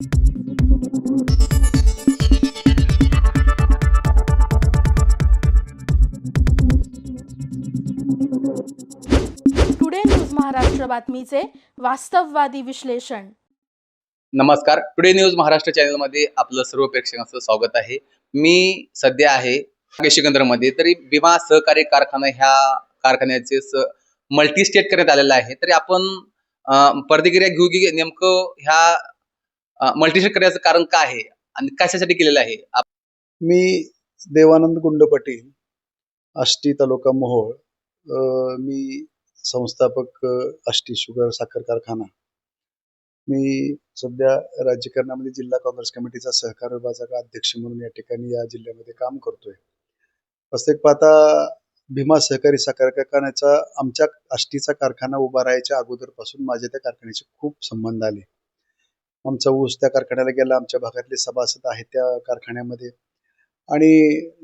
Today news Maharashtra बातमीचे वास्तववादी विश्लेषण. नमस्कार. टुडे न्यूज महाराष्ट्र चॅनलमध्ये आपलं सर्व प्रेक्षकांचं स्वागत आहे. मी सध्या आहे सिकंदरमध्ये तरी विमा सहकारी कारखाना ह्या कारखान्याचे मल्टी स्टेट करण्यात आलेलं आहे. तरी आपण प्रतिक्रिया घेऊ की नेमकं ह्या मल्टीशेट करण्याचं कारण काय आहे आणि कशासाठी केलेलं आहे? मी देवानंद गुंड पाटील आष्टी तालुका मोहोळ मी संस्थापक आष्टी शुगर साखर कारखाना. मी सध्या राज्यकारणामध्ये जिल्हा काँग्रेस कमिटीचा सहकार विभागाचा अध्यक्ष म्हणून या ठिकाणी या जिल्ह्यामध्ये काम करतोय. प्रत्येक पाहता भीमा सहकारी साखर कारखान्याचा आमच्या आष्टीचा कारखाना उभा राहायच्या अगोदरपासून माझे त्या कारखान्याचे खूप संबंध आले. आमचा ऊस त्या कारखान्याला गेला आमच्या भागातले सभासद आहेत त्या कारखान्यामध्ये. आणि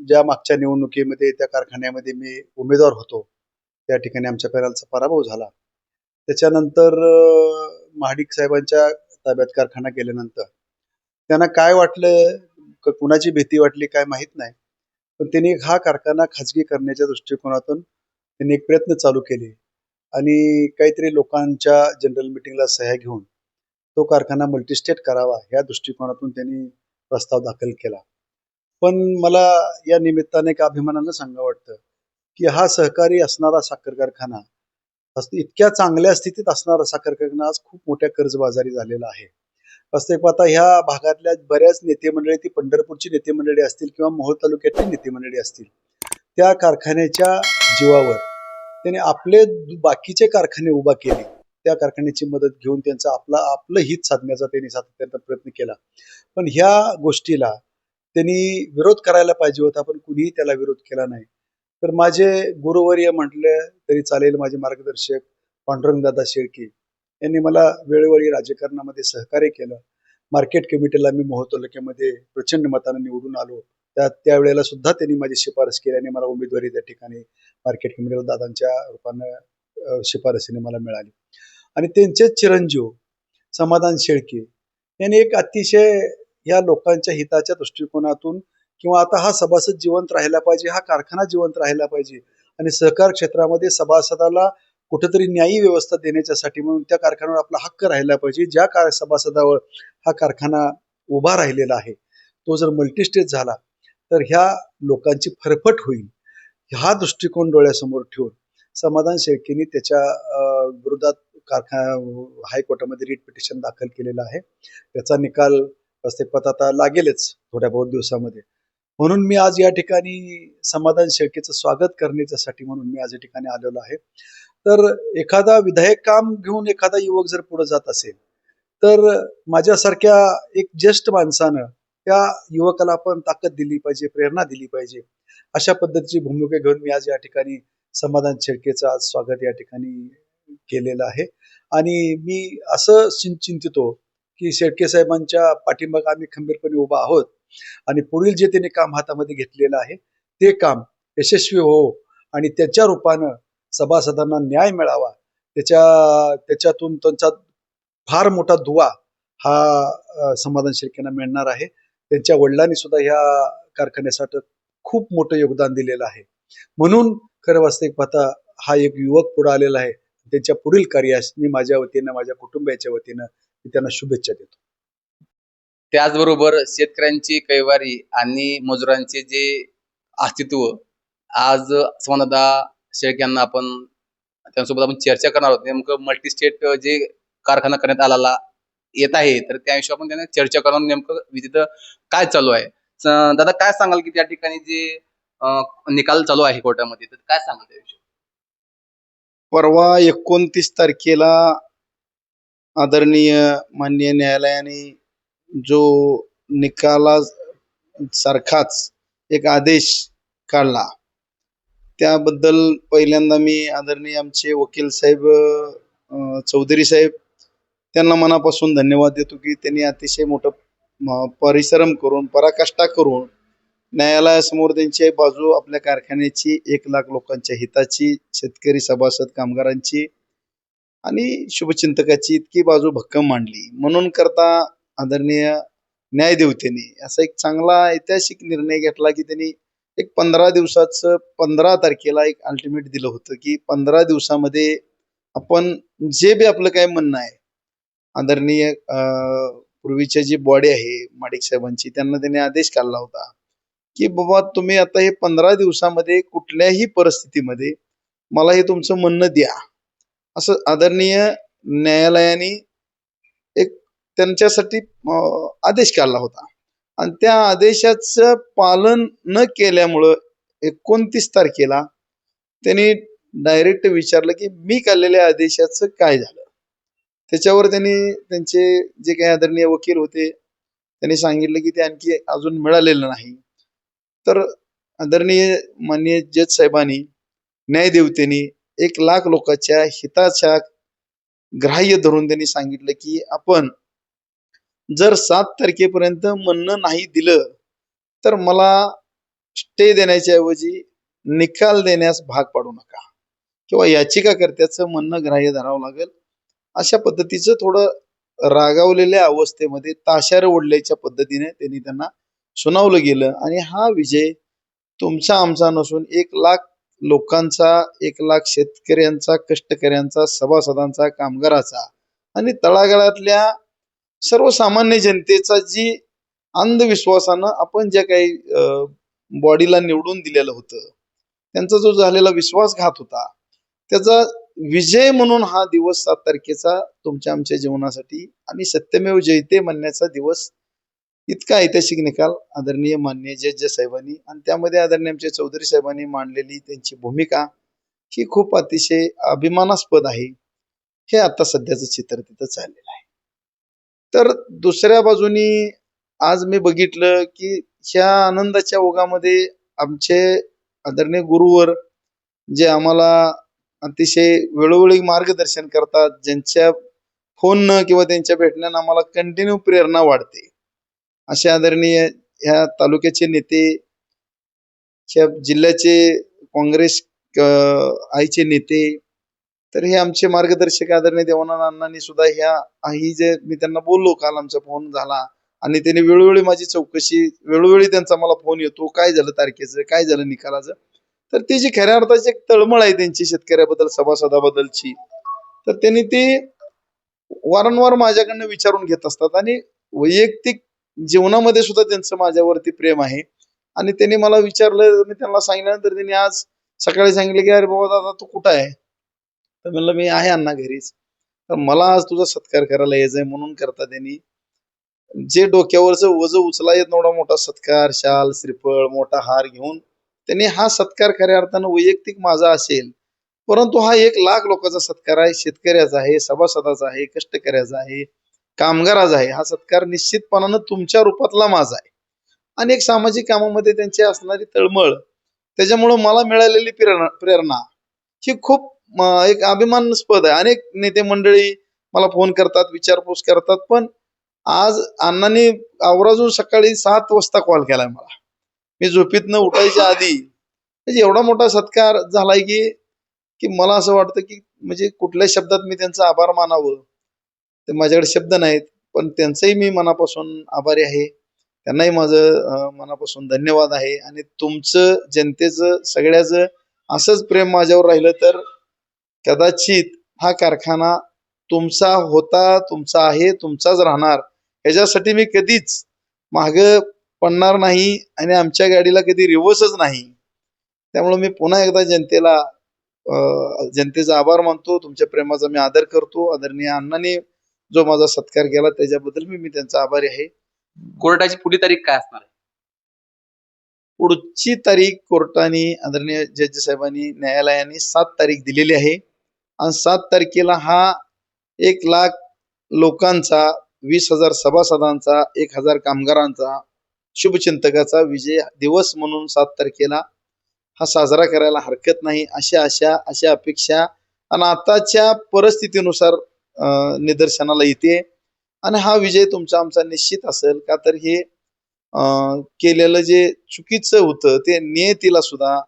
ज्या मागच्या निवडणुकीमध्ये त्या कारखान्यामध्ये मी उमेदवार होतो त्या ठिकाणी आमच्या पॅनलचा पराभव झाला. त्याच्यानंतर महाडिक साहेबांच्या ताब्यात कारखाना गेल्यानंतर त्यांना काय वाटलं कुणाची भीती वाटली काय माहीत नाही. पण त्यांनी हा कारखाना खाजगी करण्याच्या दृष्टिकोनातून त्यांनी एक प्रयत्न चालू केले. आणि काहीतरी लोकांच्या जनरल मिटिंगला सह्या घेऊन तो कारखाना मल्टीस्टेट करावा ह्या दृष्टिकोनातून त्यांनी प्रस्ताव दाखल केला. पण मला या निमित्ताने एक अभिमानानं सांगा वाटतं की हा सहकारी असणारा साखर कारखाना इतक्या चांगल्या स्थितीत असणारा साखर कारखाना आज खूप मोठ्या कर्जबाजारी झालेला आहे. वास्तविक पाहता ह्या भागातल्या बऱ्याच नेते मंडळी ती पंढरपूरची नेते मंडळी असतील किंवा मोहोळ तालुक्यातली नेते मंडळी असतील त्या कारखान्याच्या जीवावर त्याने आपले बाकीचे कारखाने उभा केले. त्या कारखान्याची मदत घेऊन त्यांचा आपला आपलं हित साधण्याचा त्यांनी सातत्यानं प्रयत्न केला. पण ह्या गोष्टीला त्यांनी विरोध करायला पाहिजे होता पण कुणीही त्याला विरोध केला नाही. तर माझे गुरुवर्य म्हटले तरी चालेल माझे मार्गदर्शक पांडुरंगदादा शेळके यांनी मला वेळोवेळी राजकारणामध्ये सहकार्य केलं. मार्केट कमिटीला मी मोहोळ तालुक्यामध्ये प्रचंड मताने निवडून आलो. त्या त्यावेळेला सुद्धा त्यांनी माझी शिफारस केली आणि मला उमेदवारी त्या ठिकाणी मार्केट कमिटीला दादांच्या रूपानं शिफारसीने मला मिळाली. आणि त्यांचे चिरंजीव समाधान शेळके. यांनी एक अतिशय या लोकांच्या हिताच्या दृष्टिकोनातून किंवा आता हा सभासद जिवंत राहिला पाहिजे हा कारखाना जिवंत राहिला पाहिजे आणि सहकार क्षेत्रामध्ये सभासदाला कुठेतरी न्यायी व्यवस्था देण्याच्यासाठी म्हणून त्या कारखान्यावर आपला हक्क राहिला पाहिजे. ज्या कार सभासदावर हा कारखाना उभा राहिलेला आहे तो जर मल्टीस्टेज झाला तर ह्या लोकांची फरफट होईल. हा दृष्टिकोन डोळ्यासमोर ठेवून समाधान शेळकेंनी त्याच्या विरोधात कारखाना हायकोर्टामध्ये रिट पिटिशन दाखल केलेलं आहे. त्याचा निकाल प्रत्येक आता लागेलच थोड्या बहुत दिवसामध्ये. म्हणून मी आज या ठिकाणी समाधान शेळकेचं स्वागत करण्याच्यासाठी म्हणून मी आज या ठिकाणी आलेलो आहे. तर एखादा विधायक काम घेऊन एखादा युवक जर पुढे जात असेल तर माझ्यासारख्या एक ज्येष्ठ माणसानं त्या युवकाला आपण ताकद दिली पाहिजे प्रेरणा दिली पाहिजे अशा पद्धतीची भूमिका घेऊन मी आज या ठिकाणी समाधान शेळकेचं आज स्वागत या ठिकाणी केलेलं आहे. आणि मी असं चिंतितो की शेळके साहेबांच्या पाठिंबा आम्ही खंबीरपणे उभा आहोत आणि पुढील जे त्यांनी काम हातामध्ये घेतलेलं आहे ते काम यशस्वी हो आणि त्याच्या रूपानं सभासदांना न्याय मिळावा. त्याच्या त्याच्यातून त्यांचा फार मोठा दुवा हा समाधान शेळकेंना मिळणार आहे. त्यांच्या वडिलांनी सुद्धा ह्या कारखान्यासाठी खूप मोठं योगदान दिलेलं आहे. म्हणून खरं वास्तविक पाहता हा एक युवक पुढे आलेला आहे. त्यांच्या पुढील कार्यास मी माझ्या वतीनं माझ्या कुटुंबियाच्या वतीनं मी त्यांना शुभेच्छा देतो. त्याचबरोबर शेतकऱ्यांची कैवारी आणि मजुरांचे जे अस्तित्व आज समानदा शेख यांना आपण त्यांच्यासोबत आपण चर्चा करणार आहोत. नेमकं मल्टी स्टेट जे कारखाना करण्यात आलेला येत आहे तर त्या हिशोबाने आपण त्यांना चर्चा करून नेमकं तिथं काय चालू आहे? दादा काय सांगाल की त्या ठिकाणी जे निकाल चालू आहे कोर्टामध्ये तर काय सांगाल त्या परवा एकोणतीस तारखेला आदरणीय माननीय न्यायालयाने जो निकाला सारखाच एक आदेश काढला त्याबद्दल पहिल्यांदा मी आदरणीय आमचे वकील साहेब चौधरी साहेब त्यांना मनापासून धन्यवाद देतो की त्यांनी अतिशय मोठं परिश्रम करून पराकाष्ठा करून न्यायालयासमोर त्यांची बाजू आपल्या कारखान्याची एक लाख लोकांच्या हिताची शेतकरी सभासद कामगारांची आणि शुभचिंतकाची इतकी बाजू भक्कम मांडली. म्हणून करता आदरणीय न्यायदेवतेने असा एक चांगला ऐतिहासिक निर्णय घेतला की त्यांनी एक पंधरा दिवसाचं पंधरा तारखेला एक अल्टिमेट दिलं होतं की पंधरा दिवसामध्ये आपण जे बी आपलं काय म्हणणं आहे आदरणीय पूर्वीच्या जी बॉडी आहे माडिक साहेबांची त्यांना त्यांनी आदेश काढला होता. की बाबा तुम्ही आता हे पंधरा दिवसामध्ये कुठल्याही परिस्थितीमध्ये मला हे तुमचं म्हणणं द्या. असं आदरणीय न्यायालयाने एक त्यांच्यासाठी आदेश काढला होता. आणि त्या आदेशाचं पालन न केल्यामुळं एकोणतीस तारखेला त्यांनी डायरेक्ट विचारलं की मी काढलेल्या आदेशाचं काय झालं? त्याच्यावर त्यांनी त्यांचे जे काही आदरणीय वकील होते त्यांनी सांगितलं की ते आणखी अजून मिळालेलं नाही. तर आदरणीय माननीय जज साहेबांनी न्यायदेवतेनी एक लाख लोकांच्या हिताच्या ग्राह्य धरून त्यांनी सांगितलं की आपण जर सात तारखेपर्यंत म्हणणं नाही दिलं तर मला स्टे देण्याच्या ऐवजी निकाल देण्यास भाग पाडू नका किंवा याचिकाकर्त्याचं म्हणणं ग्राह्य धरावं लागेल. अशा पद्धतीचं थोडं रागावलेल्या अवस्थेमध्ये ताशार ओढल्याच्या पद्धतीने त्यांनी त्यांना सुनावलं गेलं. आणि हा विजय तुमचा आमचा नसून एक लाख लोकांचा एक लाख शेतकऱ्यांचा कष्टकऱ्यांचा सभासदांचा कामगाराचा आणि तळागाळातल्या सर्वसामान्य जनतेचा जी अंधविश्वासानं आपण ज्या काही बॉडीला निवडून दिलेलं होतं त्यांचा जो झालेला विश्वासघात होता त्याचा विजय म्हणून हा दिवस सात तारखेचा तुमच्या आमच्या जीवनासाठी आणि सत्यमेव जयते म्हणण्याचा दिवस इतका ऐतिहासिक निकाल आदरणीय मान्य जज साहेबांनी आणि त्यामध्ये आदरणीय आमच्या चौधरी साहेबांनी मांडलेली त्यांची भूमिका ही खूप अतिशय अभिमानास्पद आहे. हे आता सध्याचं चित्र तिथं चाललेलं आहे. तर दुसऱ्या बाजूनी आज मी बघितलं की ह्या आनंदाच्या ओघामध्ये आमचे आदरणीय गुरुवर जे आम्हाला अतिशय वेळोवेळी मार्गदर्शन करतात ज्यांच्या फोननं किंवा त्यांच्या भेटण्यानं आम्हाला कंटिन्यू प्रेरणा वाढते. असे आदरणीय ह्या तालुक्याचे नेते ह्या जिल्ह्याचे काँग्रेस आईचे नेते तर हे आमचे मार्गदर्शक आदरणीय देवानंद अण्णांनी सुद्धा ह्या आई जे मी त्यांना बोललो काल आमचा फोन झाला आणि त्यांनी वेळोवेळी माझी चौकशी वेळोवेळी त्यांचा मला फोन येतो काय झालं तारखेचं काय झालं निकालाचं. तर ती जी खऱ्या अर्थाची एक तळमळ आहे त्यांची शेतकऱ्याबद्दल सभासदाबद्दलची तर त्यांनी ती वारंवार माझ्याकडनं विचारून घेत असतात आणि वैयक्तिक जीवनामध्ये सुद्धा त्यांचं माझ्यावरती प्रेम आहे. आणि त्यांनी मला विचारलं मी त्यांना सांगितल्यानंतर त्यांनी आज सकाळी सांगितलं की अरे बाबा दादा तू कुठं आहे? तर म्हणलं मी आहे अण्णा घरीच. तर मला आज तुझा सत्कार करायला यायचंय म्हणून करता त्यांनी. जे डोक्यावरचं वज उचला येत एवढा मोठा सत्कार शाल श्रीफळ मोठा हार घेऊन त्यांनी हा सत्कार खऱ्या अर्थानं वैयक्तिक माझा असेल. परंतु हा एक लाख लोकांचा सत्कार आहे शेतकऱ्याचा आहे सभासदाचा आहे कष्टकऱ्याचा आहे. कामगाराचा आहे. हा सत्कार निश्चितपणानं तुमच्या रूपातला माझा आहे. आणि एक सामाजिक कामामध्ये त्यांची असणारी तळमळ त्याच्यामुळं मला मिळालेली प्रेरणा प्रेरणा ही खूप एक अभिमानास्पद आहे. अनेक नेते मंडळी मला फोन करतात विचारपूस करतात पण आज अण्णांनी आवराजून सकाळी सात वाजता कॉल केलाय मला. मी झोपीतनं उठायच्या आधी म्हणजे एवढा मोठा सत्कार झालाय की की मला असं वाटतं की म्हणजे कुठल्या शब्दात मी त्यांचा आभार मानावं? ते माझ्याकडे शब्द नाहीत पण त्यांचंही मी मनापासून आभारी आहे. त्यांनाही माझं मनापासून धन्यवाद आहे. आणि तुमचं जनतेचं सगळ्याचं असंच प्रेम माझ्यावर राहिलं तर कदाचित हा कारखाना तुमचा होता तुमचा आहे तुमचाच राहणार. याच्यासाठी मी कधीच माग पडणार नाही आणि आमच्या गाडीला कधी रिवर्सच नाही. त्यामुळे मी पुन्हा एकदा जनतेला जनतेचा आभार मानतो. तुमच्या प्रेमाचा मी आदर करतो. आदरणीय अण्णांनी जो माझा सत्कार केला त्याच्याबद्दल मी मी त्यांचा आभारी आहे. कोर्टाची पुढील तारीख काय असणार आहे? पुढची तारीख कोर्टाने आदरणीय जज साहेबांनी न्यायालयाने सात तारीख दिलेली आहे. आणि सात तारखेला हा एक लाख लोकांचा वीस हजार सभासदांचा एक हजार कामगारांचा शुभचिंतकाचा विजय दिवस म्हणून सात तारखेला हा साजरा करायला हरकत नाही. अशा अशा अशा अपेक्षा आणि आताच्या परिस्थितीनुसार निदर्शनाला येते. आणि हा विजय तुमचा आमचा निश्चित असेल का तर हे अं, केलेलं जे चुकीचं होतं ते नियतीला सुद्धा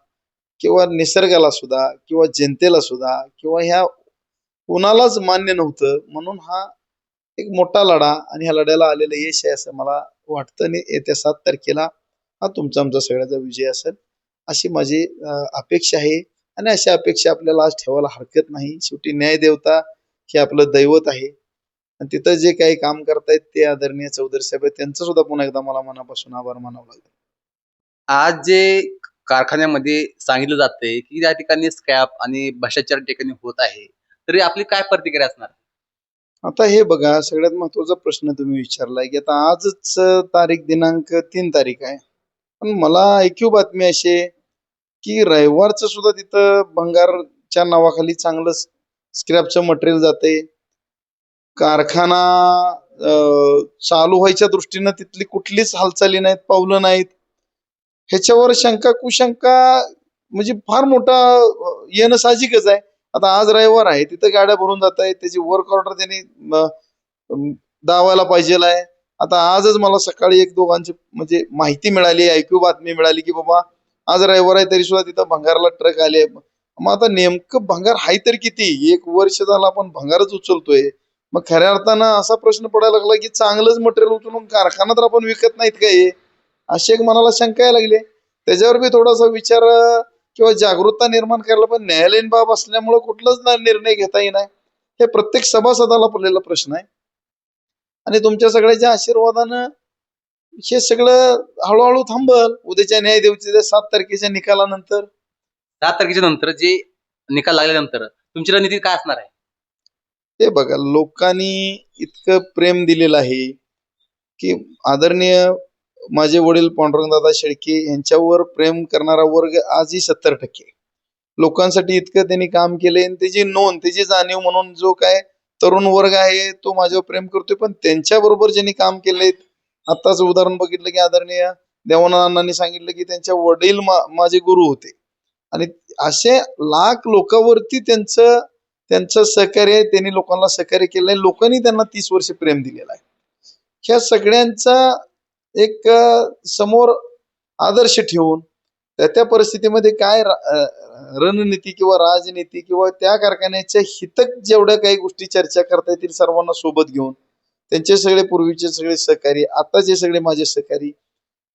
किंवा निसर्गाला सुद्धा किंवा जनतेला सुद्धा किंवा ह्या कुणालाच मान्य नव्हतं म्हणून हा एक मोठा लढा आणि ह्या लढ्याला आलेलं यश आहे असं मला वाटतं. आणि येत्या सात तारखेला हा तुमचा आमचा सगळ्याचा विजय असेल अशी माझी अपेक्षा आहे. आणि अशा अपेक्षा आपल्याला आज ठेवायला हरकत नाही. शेवटी न्याय देवता हे आपलं दैवत आहे. आणि तिथं जे काही काम करतायत ते आदरणीय चौधरी साहेब आहेत. त्यांचं सुद्धा पुन्हा एकदा मला मनापासून आभार मानावं लागेल. आज जे कारखान्यामध्ये सांगितलं जातंय की त्या ठिकाणी स्क्रॅप आणि भ्रष्टाचार ठिकाणी होत आहे. तरी आपली काय प्रतिक्रिया असणार? आता हे बघा सगळ्यात महत्त्वाचा प्रश्न तुम्ही विचारलाय की आता आजच तारीख दिनांक तीन तारीख आहे. पण मला ऐक्यू बातमी अशी आहे की रविवारचं सुद्धा तिथं भंगारच्या नावाखाली चांगलं स्क्रॅपचं मटेरियल जाते कारखाना चालू व्हायच्या दृष्टीनं तिथली कुठलीच हालचाली नाहीत पावलं नाहीत. ह्याच्यावर शंका कुशंका म्हणजे फार मोठा येणं साहजिकच आहे. आता आज रविवार आहे तिथं गाड्या भरून जात आहेत त्याची वर्क ऑर्डर त्यांनी दावायला पाहिजे आहे. आता आजच मला सकाळी एक दोघांची म्हणजे माहिती मिळाली ऐकू बातमी मिळाली की बाबा आज रविवार आहे तरी सुद्धा तिथं भंगारला ट्रक आले. मग आता नेमकं भंगार हाय तर किती? एक वर्ष झालं आपण भंगारच उचलतोय. मग खऱ्या अर्थानं असा प्रश्न पडायला लागला की चांगलंच मटेरियल उचलून कारखाना तर आपण विकत नाहीत का हे? अशी एक मनाला शंका यायला लागली. त्याच्यावर बी थोडासा विचार किंवा जागरूकता निर्माण करायला पण न्यायालयीन बाब असल्यामुळे कुठलाच निर्णय घेता येणार हे प्रत्येक सभासदाला पडलेला प्रश्न आहे. आणि तुमच्या सगळ्याच्या आशीर्वादानं हे सगळं हळूहळू थांबल. उद्याच्या न्यायदेवच्या सात तारखेच्या निकालानंतर. दहा तारखेच्या नंतर जे निकाल लागल्यानंतर तुमची रणनीती काय असणार आहे? ते बघा लोकांनी इतकं प्रेम दिलेलं आहे की आदरणीय माझे वडील पांडुरंगदादा शेळके यांच्यावर प्रेम करणारा वर्ग आजही सत्तर टक्के लोकांसाठी इतकं त्यांनी काम केलंय आणि त्याची नोंद त्याची जाणीव म्हणून जो काय तरुण वर्ग आहे तो माझ्यावर प्रेम करतोय. पण त्यांच्या बरोबर ज्यांनी काम केलंय आताच उदाहरण बघितलं की आदरणीय देवानंदांनी सांगितलं की त्यांच्या वडील मा- माझे गुरु होते. आणि असे लाख लोकांवरती त्यांचं त्यांचं सहकार्य आहे त्यांनी लोकांना सहकार्य केलं आहे लोकांनी त्यांना तीस वर्ष प्रेम दिलेलं आहे. ह्या सगळ्यांचा एक समोर आदर्श ठेवून त्या त्या परिस्थितीमध्ये काय रणनीती किंवा राजनीती किंवा त्या कारखान्याच्या हितक जेवढ्या काही गोष्टी चर्चा करता येतील सर्वांना सोबत घेऊन त्यांचे सगळे पूर्वीचे सगळे सहकारी आताचे सगळे माझे सहकारी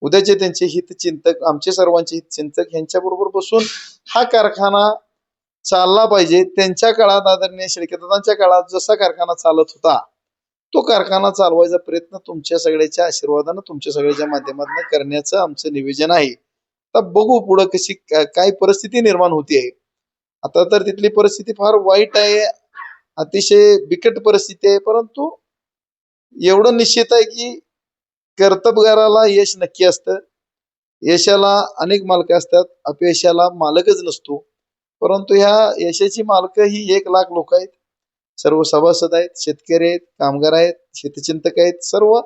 उद्याचे त्यांचे हितचिंतक आमचे सर्वांचे हितचिंतक यांच्याबरोबर बसून हा कारखाना चालला पाहिजे. त्यांच्या काळात आदरणीय शेळकेदादांच्या काळात जसा कारखाना चालत होता तो कारखाना चालवायचा प्रयत्न तुमच्या सगळ्याच्या आशीर्वादानं तुमच्या सगळ्याच्या माध्यमातून करण्याचं आमचं निवेदन आहे. आता बघू पुढं कशी काय परिस्थिती निर्माण होती. आहे आता तर तिथली परिस्थिती फार वाईट आहे अतिशय बिकट परिस्थिती आहे परंतु एवढं निश्चित आहे की कर्तबगाराला यश नक्की असतं. यशाला अनेक मालक असतात. अपयशाला मालकच नसतो. परंतु ह्या यशाची मालक ही एक लाख लोक आहेत. सर्व सभासद आहेत शेतकरी आहेत कामगार आहेत शेतचिंतक आहेत. सर्व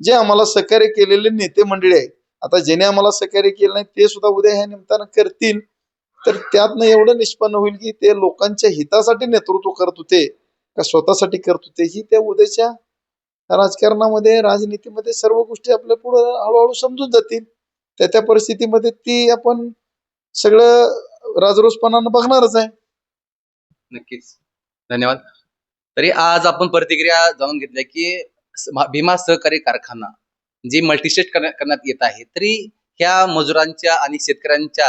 जे आम्हाला सहकार्य केलेले नेते मंडळी आहेत. आता ज्याने आम्हाला सहकार्य केलं नाही ते सुद्धा उद्या ह्या निमित्तानं करतील. तर त्यातनं एवढं निष्पन्न होईल की ते लोकांच्या हितासाठी नेतृत्व करत होते का स्वतःसाठी करत होते ही त्या उद्याच्या राजकारणामध्ये राजनीतीमध्ये सर्व गोष्टी आपल्या पुढे हळूहळू समजून जातील. त्या त्या परिस्थितीमध्ये ती आपण सगळं राजरोसपणानं बघणारच आहे. नक्कीच. धन्यवाद. तरी आज आपण प्रतिक्रिया जाणून घेतल्या की भीमा सहकारी कारखाना जी मल्टीस्टेट करण्यात येत आहे तरी ह्या मजुरांच्या आणि शेतकऱ्यांच्या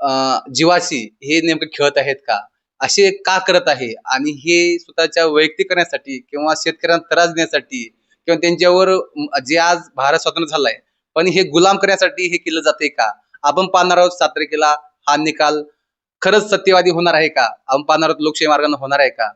अं, जीवाशी हे नेमकं खेळत आहेत का? असे का करत आहे? आणि हे स्वतःच्या वैयक्तिक करण्यासाठी किंवा शेतकऱ्यांना त्रास देण्यासाठी किंवा त्यांच्यावर जे आज भारत स्वतंत्र झालाय पण हे गुलाम करण्यासाठी हे केलं जाते का? आपण पाहणार आहोत सात तारखेला हा निकाल. खरंच सत्यवादी होणार आहे का? आपण पाहणार आहोत लोकशाही मार्गाने होणार आहे का?